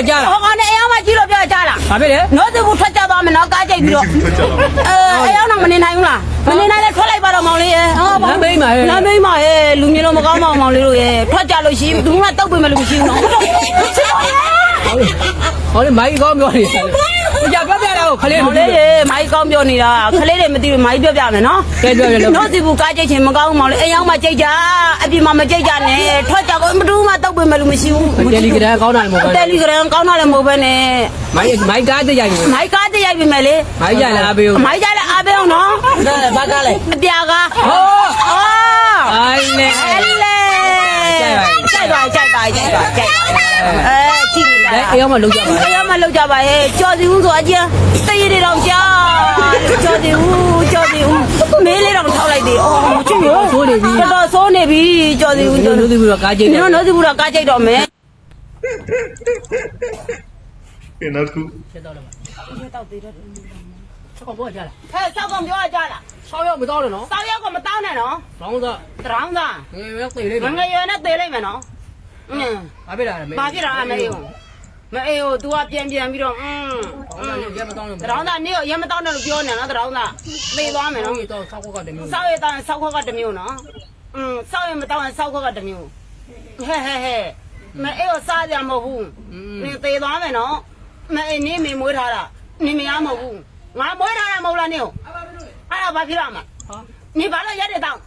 တော့ကြားလားဟောကနေအယောင်မကြီးလို့ပြောကြလားဘာဖြစ်လဲနို့သူဘူးထွက်ကြသွားမယ်နော်ကားကြိတ်ပြီးတော့ထွက်ကြပါအဲအယောင်တော့မနေနိုင်ဘူးလားမနေနိုင်လဲထွက်လိုက်ပါတော့မောင်လေးရဲ့ဟောလမ်းမိတ်မှာဟဲ့လမ်းမိတ်မှာရဲ့လူမျိုးလုံးမကောင်းပါဘူးမောင်လေးတို့ရဲ့ထွက်ကြလို့ရှိရင်ဘူးမှတောက်ပေးမယ်လို့မရှိဘူးနော်ဟောလေမိုင်းကောင်းပြောနေတယ်ကြပြော ပြတော့ခလေးမောင်လေးရေမိုင်းကောင်းပြောနေတာခလေးတွေမသိဘူးမိုင်းပြောပြမယ်နော်ကဲပြောပြလို့နို့သူဘူးကားကြိတ်ချင်မကောင်းဘူးမောင်လေးအယောင်မကြိတ်ကြအပြင်မှာမကြိတ်ကြနဲ့ထွက်ကြကိုမတူမှတောက်ပေးမယ်လို့မရှိဘူးတယ်လီဂရမ်ကောင်းတာလည်းမဟုတ်တယ်လီဂရမ်ကောင်းတာလည်းမဟုတ်ပဲနဲ့မိုင်းမိုင်းကားတရိုက်နေမိုက်ကားတရိုက်ပြီမယ်လေမိုင်းကြလည်းအပေးဦးမိုက်ကြလည်းအားပေးအောင်နော်ဒါလည်းဘာကားလဲအပြာကားဟောအော်အိုင်းလေအဲ့လေကြိုက်ပါကြိုက်ပါကြိုက်ပါကြိုက်ပါအဲ ကြည့်နေတာအဲအယောမလုံးကြပါဘယ်ရမလောက်ကြပါရဲ့ကြော်စီဦးဆိုအကျန်းတရည်တွေတော့ကြာကြော်စီဦးကြော်စီဦးမေးလေးတော့ထောက်လိုက်သေးအော်ချစ်ရောတော်တော်ဆိုးနေပြီကြော်စီဦးတို့ကြော်စီတို့ပြီးတော့ကားကြိတ်ဦးတယ်ကျွန်တော်တို့စီဘူးတော့ကားကြိတ်တော့မယ်ကဲနောက်တစ်ခုချက်တော့လည်းတောက်သေးတယ်ချက်ကောပေါ်ကြလားဟဲ့စောက်ကောင်ပြောရကြလား6ရောက်မတော့လည်းနော်စောက်ရောက်ကမတောင်းနဲ့နော်ဘောင်းသားတရောင်းသားငယ်ရောက်သေးလေးငငယ်ရွယ်နဲ့သေးလိုက်မယ်နော် อืม ဘာဖြစ်လာလဲ ဘာဖြစ်တာအမေကိုမအေးကို तू ကပြန်ပြန်ပြီးတော့อืม ဘောင်းသားလည်းရက်မတော့လည်း တရောင်းသားနေကိုရမတောင်းနဲ့လို့ပြောနေနော်တရောင်းသားသေသွားမယ် နော် နော် တော့ဆောက်ခွက်ကတည်းက စောက်ရတောင်းစောက်ခွက်ကတစ်မျိုးနော်อืมစောက်ရမတောင်းစောက်ခွက်ကတစ်မျိုးဟဲ့ဟဲ့ဟဲ့မအေးကိုစားကြမဟုတ်ဘူးနင်သေသွားမယ်နော်မအေးနေမေမွေးထားတာနင်မရမဟုတ်ဘူးငါမွေးထားတာမဟုတ်လားနင်ကိုအဲ့ဒါဘာဖြစ်ရမှာ ဟာ နင်ဘာလို့ရက်တဲ့တောင်း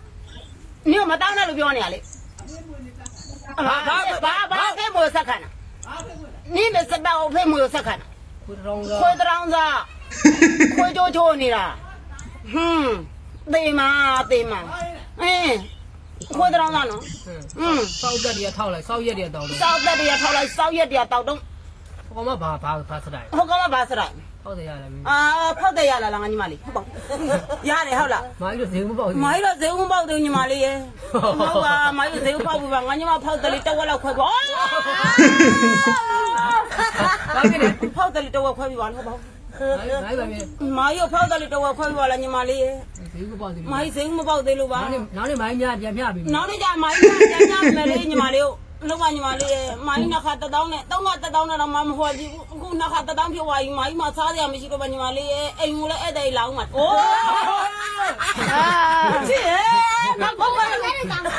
နင်ကမတောင်းနဲ့လို့ပြောနေရလေ ဘာဘာဘာဘာဖေးမို့ဆက်ခဏနင်မစပောက်ဖေးမို့ဆက်ခဏကိုတောင်းကခွေတရောင်းစားခွေချိုးချိုးနေတာဟွန်းတေးမာတေးမာအင်းခွေတရောင်းစားနော်อืมစောက်တက်တည်းထောက်လိုက်စောက်ရက်တည်းတောင်းတော့စောက်တက်တရထောက်လိုက်စောက်ရက်တရတောက်တော့ ဟောမဘာဘာဘာစတိုင်းဟောကမဘာစရိုက်ဟောတယ်ရတယ်မင်းအာဖောက်တယ်ရလားလားငါညီမလေးဟုတ်ပါရတယ်ဟုတ်လားမိုင်းတို့ဈေးမပေါက်မိုင်းတော့ဇေဦးပေါက်တယ်ညီမလေးရဲ့ဟုတ်ပါမိုင်းတော့ဇေဦးပေါက်ပြီပါငါညီမဖောက်တယ်လေးတစ်ဝက်လောက်ခွဲပါဘာဖြစ်လဲဖောက်တယ်လေးတစ်ဝက်ခွဲပြီပါဟုတ်ပါမိုင်းမိုင်းပါမြေမိုင်းရဖောက်တယ်လေးတစ်ဝက်ခွဲပြီပါလားညီမလေးရဲ့ဈေးမပေါက်သေးဘူးမိုင်းဇေဦးမပေါက်သေးလို့ပါနောက်နေ့နောက်နေ့မိုင်းများပြန်ပြပြီနောက်နေ့ကျမိုင်းပြန်ညမယ်လေညီမလေးကို လုံးဝညီမလေးရဲ့မိုင်းနှစ်ခါတစ်တောင်းနဲ့သုံးခါတစ်တောင်းနဲ့တော့မမဟောကြည့်ဘူးအခုနှစ်ခါတစ်တောင်းဖြစ်သွားပြီမိုင်းမစားရမရှိတော့ပါညီမလေးရဲ့အိမ်ကိုလည်းအဲ့တဲ့လောင်းမှာအိုးအာချစ်ရဲ့မကောင်းပါဘူးအဲ့ဒီတောင်းဟာ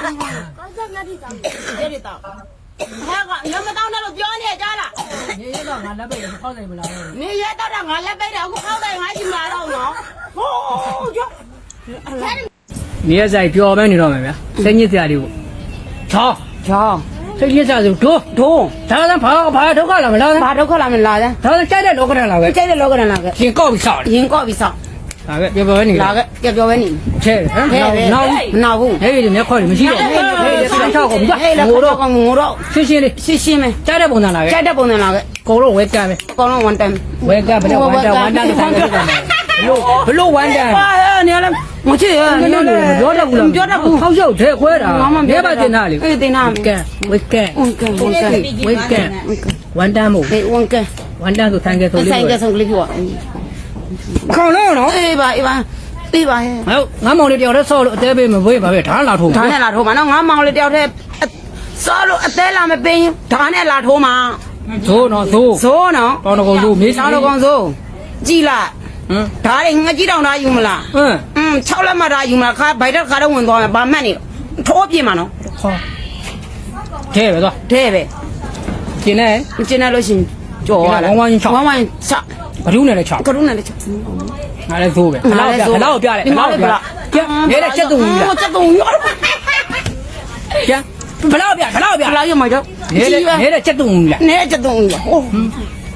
ကညမတောင်းတယ်လို့ပြောနေကြလားရေရတော့ငါလက်ပိတ်ဖောက်နိုင်မလားနေရတော့ငါလက်ပိတ်တယ်အခုခောက်တယ်ငါရှိမှာတော့နော်ဟိုးကြောနေရဆိုင်ပျော်ပဲနေတော့မယ်ဗျာစိတ်ညစ်စရာတွေကိုချောကြော စိတ်ညစ်စရာဆိုဒိုးဒိုးဒါကဘာဘာဒုက္ခလာမလားဘာဒုက္ခလာမလားလဲဒါကကြိုက်တဲ့လောကရန်လာပဲကြိုက်တဲ့လောကရန်လာကရှင်ကောက်ပြီးဆောက်တယ်ရင်ကော့ပြီးစောင့်ဒါပဲပျော်ပျော်ပဲနေလာကကြပြောပဲနေချဲဟမ်ဟဲ့နောက်ဟဲ့နောက်မနာဘူးဟဲ့ဒီမျက်ခွက်တွေမရှိတော့ဘူးဟဲ့ဒီစမ်းချောက်ကုန်ပြီဟဲ့လေငိုငိုတော့တော့ငိုတော့ရှင်းရှင်းလေးရှင်းရှင်းပဲကြိုက်တဲ့ပုံစံလာပဲကြိုက်တဲ့ပုံစံလာကကိုတော့ဝဲကမ်းပဲအကောင်လုံး one time ဝဲကမ်းဘယ်တော့ဝမ်းတန်ဝမ်းတန်ကိုဆိုင်ကြတယ် ဘလို့ဘလို့ဝမ်းတန်ဟာနေရလဲမချစ်ရမပြောတတ်ဘူးလားပြောတတ်ဘူးဟောက်ရောက်တဲ့ခွဲတာမမမြဲပါတင်တာလေအေးတင်တာကဲဝဲကဲဝန်ကန်ဝန်ကန်ဝဲကဲဝမ်းတန်မို့ဟေးဝန်ကန်ဝမ်းတန်ဆိုဆိုင်ကဲဆိုလေးဆိုင်ကဆုံးကလေးပြောခေါင်းလုံးနော်အေးပါအေးပါအေးပါဟဲ့ဟုတ်ငါမောင်လေးတယောက်တည်းဆော့လို့အသေးပေးမဝေးပါပဲဓာတ်လာထိုးဒါနဲ့လာထိုးမှာနော်ငါမောင်လေးတယောက်တည်းစောလို့အသေးလာမပင်းဒါနဲ့လာထိုးမှာဇိုးနော်ဇိုးဇိုးနော်ပေါင်းတကုံဇိုးမေးစီတောင်းတော့ကောင်ဇိုးကြည်လားဟ မ်ဒါတွေငကြည့်တောင်သားယူမလားဟမ်อืม6လက်မှတ်ထားယူမလားခါဘိုက်တက်ခါတော့ဝင်သွားမယ်ဗာမှတ်နေထိုးပြင်းမှာနော်ခေါ်ထဲပဲသွားတဲ့ပဲကျင်းနေမကျင်ရလို့ရှင်ကြော်ရလားဝမ်းဝမ်းချောက်ဝမ်းဝမ်းချဘဒုနဲ့လည်းချောက်ကရုဏာလေးချငါလည်းဇိုးပဲခလောက်ပြခလောက်ပြတယ်ခလောက်ပြကျရဲတဲ့ချက်တုံကြီးလားချက်တုံရောကျခလောက်ပြခလောက်ပြလာရမှာတော့ရဲတဲ့ရဲတဲ့ချက်တုံကြီးလားနဲချက်တုံရောဟို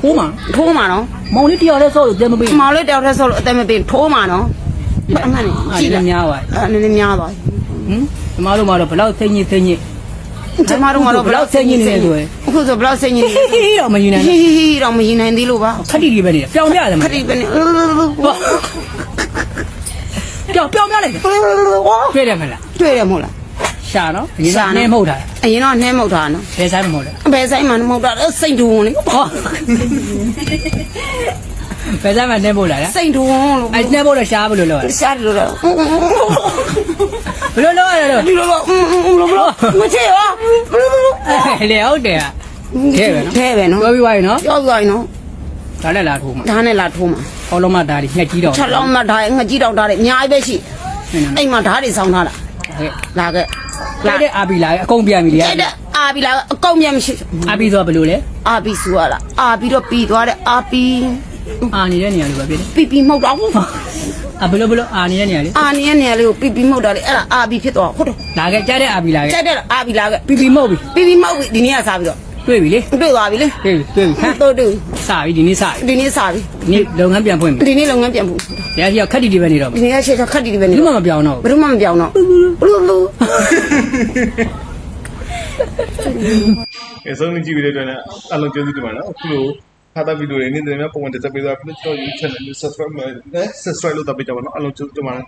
ဟိုးမှာထိုးမှာနော်မောင်လေးတယောက်တည်းဆော့လို့တဲမပေးမောင်လေးတယောက်တည်းဆိုလို့အသက်မပေးထိုးမှာနော်အမှန်နေကြည့်လည်းများပါအဲ့နည်းနည်းများသွားဟမ်ကျမတို့ကတော့ဘလောက်စိတ်ညစ်စိတ်ညစ်ကျမတို့ကတော့အခုဆိုဘလောက်စိတ်ညစ်ဟီဟီတော့မယူနိုင်ဟီဟီဟီတော့မရင်နိုင်သေးလို့ပါခက်တီတီပဲနေပြောင်းပြတယ်မခတိပဲနေပြောင်းပြောင်းပြလိုက်တွေ့တယ်မလားတွေ့ရမဟုတ်လား ရှာနော်အရင်ကနှင်းမှုတ်တာအရင်တော့နှဲမဟုတ်တာနော်ဘယ်ဆိုင်မှမဟုတ်တာဘယ်ဆိုင်မှမဟုတ်တာအဲ့စိတ်ဒူဝန်လေဟောဘယ်ဆိုင်မှနှင်းမှုတ်တာလားစိတ်ဒူဝန်လို့အဲ့နှင်းမှုတ်တော့ရှားဘယ်လိုလုပ်ရလဲရှာတယ်လို့တော့ဘယ်လိုလုပ်ရလဲလို့ဒီလိုတော့ဘယ်လိုမချေရောဘယ်လိုလေဟုတ်တယ်ကဲပဲနော်ကဲပဲနော်ပြောပြီးသွားပြီနော်ပြောပြီးသွားပြီနော်ဒါနဲ့လာထိုးမှာဒါနဲ့လာထိုးမှာဟောလုံးမဒါတွေငှက်ကြီးတော့ချက်လုံးမဒါငှက်ကြီးတော့ဒါတွေအများကြီးပဲရှိအဲ့မှာဓာတ်တွေဆောင်းထားတာဟုတ်ကဲ့လာခဲ့ လာတဲ့အာဘီလာအကုန်ပြန်ပြီလေကျတဲ့အာပြီလာအကောက်မြတ်မရှိအာဘီဆိုဘယ်လိုလဲအာပြီဆိုရလားအာပြီးတော့ပြီးသွားတဲ့အာပြီးအာနေတဲ့နေရာလေးပဲဖြစ်တယ်ပြီးပြီးမှုတ်တော့အာဘယ်လိုဘယ်လိုအာနေတဲ့နေရာလေးအာနေရနေရလေးကိုပြီးပြီးမှုတ်တာလေအဲ့ဒါအာပြီးဖြစ်သွားဟုတ်တယ်လာခဲ့ကြားတဲ့အာဘီလာခဲ့ကျတဲ့အာပြီလာခဲ့ပီပီမဟုတ်ပြီပြီးပြီးမှုတ်ပြီဒီနေ့ကစားပြီးတော့တွေ့ပြီလေတွေ့သွားပြီလေတွေ့ပြီတွေ့ပြီဟမ်တို့တို့စပြီဒီနေ့စပြီဒီနေ့စားပြီဒီနေ့လုပ်ငန်းပြန်ဖွင့်ပြီဒီနေ့လုပ်ငန်းပြန်ဖို့တရားကြီးကခက်တီတီပဲနေတော့ဒီနေ့ကရှေ့ချခက်တီတီပဲနေဘူးမှမပြောင်းတော့ဘယ်တော့မှမပြောင်းတော့ဘူးဘူး အဲဆုံးနေကြည့်ပြီးတဲ့အတွက်လည်းအလုံးကျေးဇူးတင်ပါတယ်နော်အခုလိုဖာတာဗီဒီယိုတွေနေ့တိုင်းများပုံမှန်တက်ပေးသွားပြီးတော့ကျွန်တော် YouTube channel ကို subscribe လုပ် subscribe လုပ်တော့ပေးကြပါတော့အလုံးကျေးဇူးတင်ပါတယ်